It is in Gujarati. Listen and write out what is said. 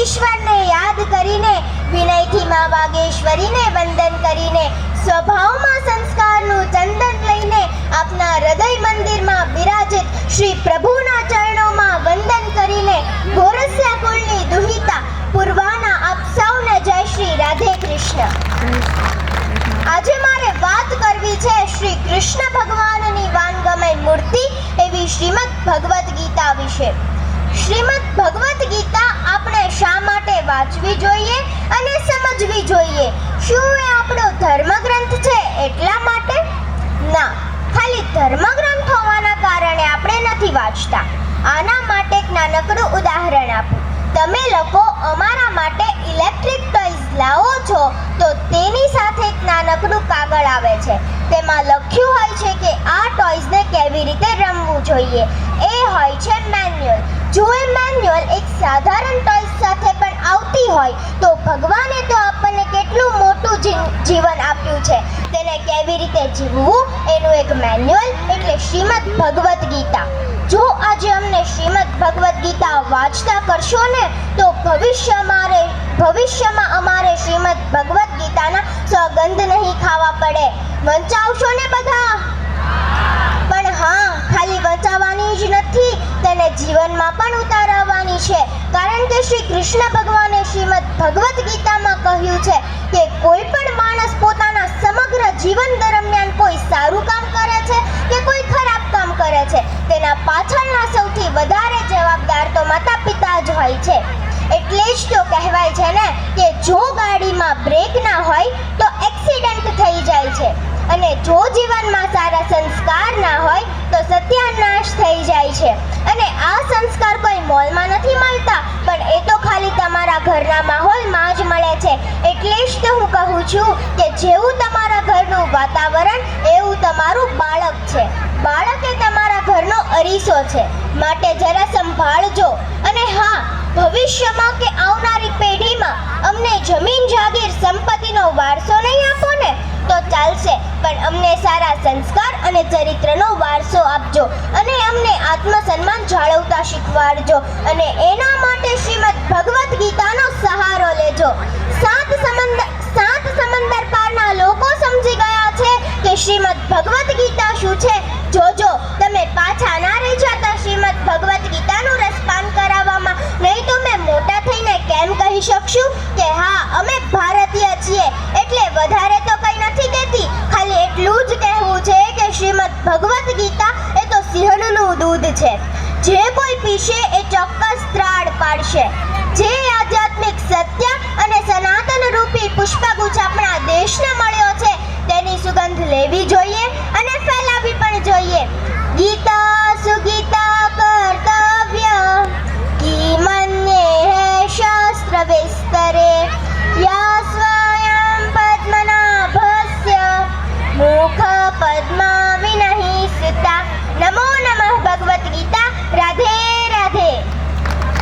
ઈશ્વરને યાદ કરીને, વિનયથી મા વાગેશ્વરીને વંદન કરીને, સ્વભાવમાં સંસ્કારનું ચંદન લઈને આપના હૃદય મંદિરમાં બિરાજિત શ્રી પ્રભુના ચરણોમાં વંદન કરીને ગોરસ્યા કુળની દુહિતા પૂર્વાના આપ સૌને જય શ્રી રાધે કૃષ્ણ. આજે મારે વાત કરવી છે શ્રી કૃષ્ણ ભગવાનની વાનગમય મૂર્તિ એવી શ્રીમદ ભગવદ્ ગીતા વિશે. શ્રીમદ ભગવદ્ ગીતા આપણે શા માટે વાંચવી જોઈએ અને સમજવી જોઈએ? શું એ આપણો ધર્મગ્રંથ છે એટલા માટે? ના, ખાલી ધર્મગ્રંથ હોવાના કારણે આપણે નથી વાંચતા. આના માટે એક નાનકડું ઉદાહરણ આપું. તમે લોકો અમારા માટે ઇલેક્ટ્રિક લાવો છો, તો તેની સાથે એક નાનકડું કાગળ આવે છે. તેમાં લખ્યું હોય છે કે આ ટોયઝને કેવી રીતે રમવું જોઈએ. એ હોય છે મેન્યુઅલ. જો એ મેન્યુઅલ એક સાધારણ ટોયઝ સાથે પણ આવતી હોય, તો ભગવાને તો કેટલું મોટું જીવન આપ્યું છે. તેને કેવી રીતે જીવવું? એનું એક મેન્યુઅલ એટલે શ્રીમદ ભગવદ્ ગીતા. જો આજે અમને શ્રીમદ ભગવદ્ ગીતા વાંચતા કરશો ને, તો ભવિષ્ય અમારે ભવિષ્યમાં અમારે શ્રીમદ ભગવદ્ ગીતાના સોગંધ નહીં ખાવા પડે. વંચાવશો ને બધા? પણ હા, ખાલી વંચાવવાની જ નથી, તેને જીવનમાં પણ ઉતારવાની છે. કારણ કે શ્રી કૃષ્ણ ભગવાને શ્રીમદ ભગવદ્ ગીતામાં કહ્યું છે જીવન દરમિયાન કોઈ સારું કામ કરે છે કે કોઈ ખરાબ કામ કરે છે? તેના પાછળના સૌથી વધારે જવાબદાર તો માતા પિતા જ હોય છે. એટલે જ તો કહેવાય છે ને કે જો ગાડીમાં બ્રેક ના હોય તો એક્સિડન્ટ થઈ જાય છે. અને જો જીવનમાં સારા સંસ્કાર ના હોય તો સત્યાનાશ થઈ જાય છે. અને આ સંસ્કાર કોઈ મોલમાં નથી મળતા? ખાલી તમારા ઘરના માહોલમાં જ મળે છે. એટલે જ તો હું કહું છું કે જેવું તમારા ઘરનું વાતાવરણ, એવું તમારું બાળક છે. બાળક એ તમારા ઘરનો અરીસો છે. માટે જરા સંભાળજો. અને હા, ભવિષ્યમાં કે આવનારી પેઢીમાં અમને જમીન, જાગીર, સંપત્તિનો વારસો નહીં આપો ને, તો ચાલશે. પણ અમને સારા સંસ્કાર અને ચરિત્રનો વારસો આપજો અને અમને આત્મસન્માન જાળવતા શીખવાડજો અને એના માટે શ્રીમદ ભગવદ્ ગીતાનો સહારો લેજો. સાત સમંદર સાત સમંદર પારના લોકો સમજી ગયા છે કે શ્રીમદ ભગવદ્ ગીતા શું છે? જોજો, તમે પાછા ના રહી જતા શ્રીમદ ભગવદ્ ગીતાનું રસપાન કરાવવામાં ભગવદ્ ગીતા એ તો સિંહણનું દૂધ છે. જે કોઈ પીશે એ ચોક્કસ ત્રાળ પાડશે. જે આધ્યાત્મિક સત્ય અને સનાતન રૂપી પુષ્પગુચ્છ આપણા દેશને મળ્યો છે, તેની સુગંધ લેવી જોઈએ અને ફેલાવી પણ જોઈએ. ગીતા સુગીતા કર્તવ્ય. કી મન્ય હે શાસ્ત્ર વિસ્તરે.